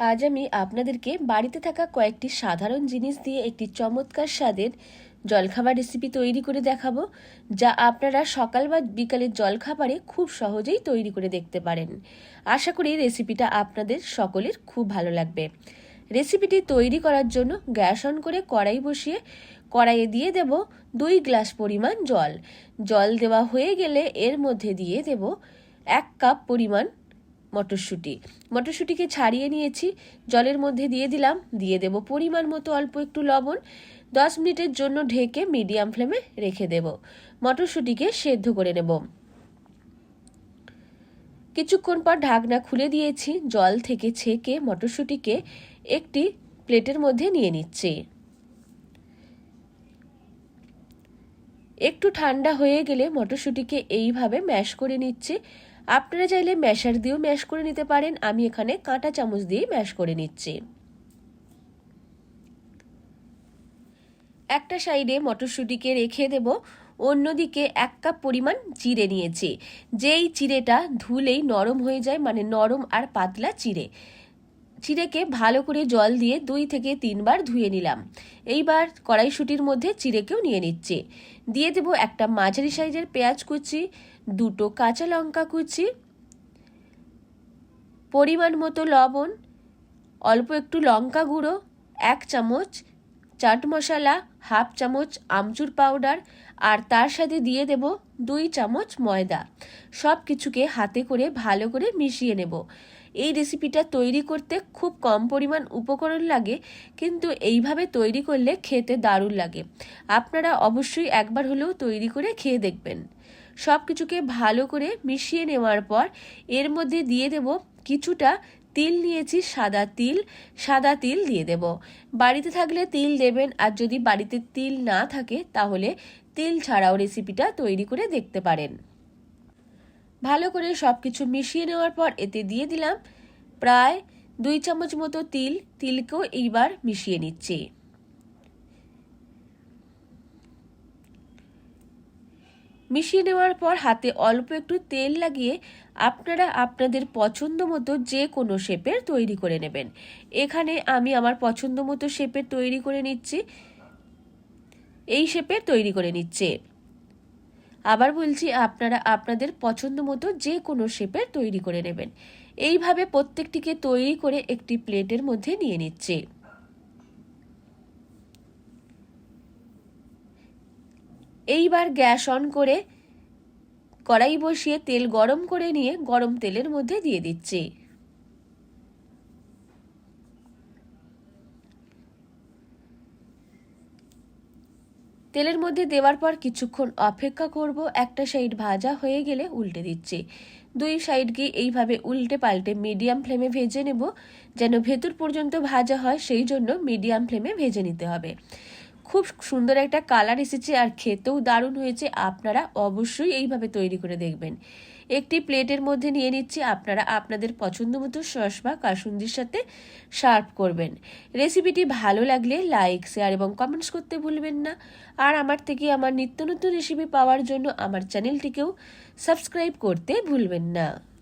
আজ আমি আপনাদেরকে বাড়িতে থাকা কয়েকটি সাধারণ জিনিস দিয়ে একটি চমৎকার স্বাদের জলখাবার রেসিপি তৈরি করে দেখাবো, যা আপনারা সকাল বা বিকালের জলখাবারে খুব সহজেই তৈরি করে দেখতে পারেন। আশা করি রেসিপিটা আপনাদের সকলের খুব ভালো লাগবে। রেসিপিটি তৈরি করার জন্য গ্যাস অন করে কড়াই বসিয়ে কড়াইয়ে দিয়ে দেব দুই গ্লাস পরিমাণ জল। জল দেওয়া হয়ে গেলে এর মধ্যে দিয়ে দেব এক কাপ পরিমাণ মটরশুঁটি। মটরশুঁটিকে ছাড়িয়ে নিয়েছি, জলের মধ্যে দিয়ে দিলাম, দিয়ে দেব পরিমাণ মতো অল্প একটু লবণ। দশ মিনিটের জন্য ঢেকে মিডিয়াম ফ্লেমে রেখে দেব। মটরশুঁটিকে সেদ্ধ করে নেব। কিছুক্ষণ পর ঢাকনা খুলে দিয়েছি, জল থেকে ছেঁকে মটরশুঁটিকে একটি প্লেটের মধ্যে নিয়ে নিচ্ছি। একটু ঠান্ডা হয়ে গেলে মটরশুঁটিকে এইভাবে ম্যাশ করে নিচ্ছি। আপনারা চাইলে ম্যাশার দিয়েও ম্যাশ করে নিতে পারেন। আমি এখানে কাঁটা চামচ দিয়ে ম্যাশ করে নিচ্ছি। একটা সাইডে মটরশুঁটিকে রেখে দেব। অন্যদিকে এক কাপ পরিমাণ চিড়ে নিয়েছি। যেই চিড়েটা ধুলেই নরম হয়ে যায় মানে নরম আর পাতলা চিড়ে চিড়েকে ভালো করে জল দিয়ে দুই থেকে তিনবার ধুয়ে নিলাম। এইবার কড়াইশুটির মধ্যে চিড়েকেও নিয়ে নিচ্ছে। দিয়ে দেব একটা মাঝারি সাইজের পেঁয়াজ কুচি, দুটো কাঁচা লঙ্কা কুচি, পরিমাণ মতো লবণ, অল্প একটু লঙ্কা গুঁড়ো, এক চামচ চাট মশলা, হাফ চামচ আমচুর পাউডার আর তার সাথে দিয়ে দেব দুই চামচ ময়দা। সব কিছুকে হাতে করে ভালো করে মিশিয়ে নেব। এই রেসিপিটা তৈরি করতে খুব কম পরিমাণ উপকরণ লাগে, কিন্তু এইভাবে তৈরি করলে খেতে দারুণ লাগে। আপনারা অবশ্যই একবার হলেও তৈরি করে খেয়ে দেখবেন। সব কিছুকে ভালো করে মিশিয়ে নেওয়ার পর এর মধ্যে দিয়ে দেব কিছুটা তিল নিয়েছি, সাদা তিল সাদা তিল দিয়ে দেব। বাড়িতে থাকলে তিল দেবেন, আর যদি বাড়িতে তিল না থাকে তাহলে তিল ছাড়াও রেসিপিটা তৈরি করে দেখতে পারেন। ভালো করে সব কিছু মিশিয়ে নেওয়ার পর এতে দিয়ে দিলাম প্রায় দুই চামচ মতো তিল। তিলকেও এইবার মিশিয়ে নিচ্ছি। মিশিয়ে নেওয়ার পর হাতে অল্প একটু তেল লাগিয়ে আপনারা আপনাদের পছন্দ মতো যে কোনো শেপের তৈরি করে নেবেন। এখানে আমি আমার পছন্দ মতো শেপের তৈরি করে নিচ্ছি। এই শেপের তৈরি করে নিচ্ছে। আবার বলছি আপনারা আপনাদের পছন্দ মতো যে কোনো শেপের তৈরি করে নেবেন। এইভাবে প্রত্যেকটিকে তৈরি করে একটি প্লেটের মধ্যে নিয়ে নিচ্ছে। এইবার গ্যাস অন করে কড়াই বসিয়ে তেল গরম করে নিয়ে গরম তেলের মধ্যে দিয়ে দিচ্ছি। তেলের মধ্যে দেওয়ার পর কিছুক্ষণ অপেক্ষা করব, একটা সাইড ভাজা হয়ে গেলে উল্টে দিচ্ছি। দুই সাইডকে এইভাবে উল্টে পাল্টে মিডিয়াম ফ্লেমে ভেজে নেব, যেন ভেতর পর্যন্ত ভাজা হয়, সেই জন্য মিডিয়াম ফ্লেমে ভেজে নিতে হবে। খুব সুন্দর একটা কালার এসেছে আর খেতেও দারুণ হয়েছে, আপনারা অবশ্যই এইভাবে তৈরি করে দেখবেন। একটি প্লেটের মধ্যে নিয়ে নিচ্ছি। আপনারা আপনাদের পছন্দ মতো সস বা কাসুন্দির সাথে সার্ভ করবেন। রেসিপিটি ভালো লাগলে লাইক, শেয়ার এবং কমেন্টস করতে ভুলবেন না। আর আমার থেকে আমার নিত্য নতুন রেসিপি পাওয়ার জন্য আমার চ্যানেলটিকেও সাবস্ক্রাইব করতে ভুলবেন না।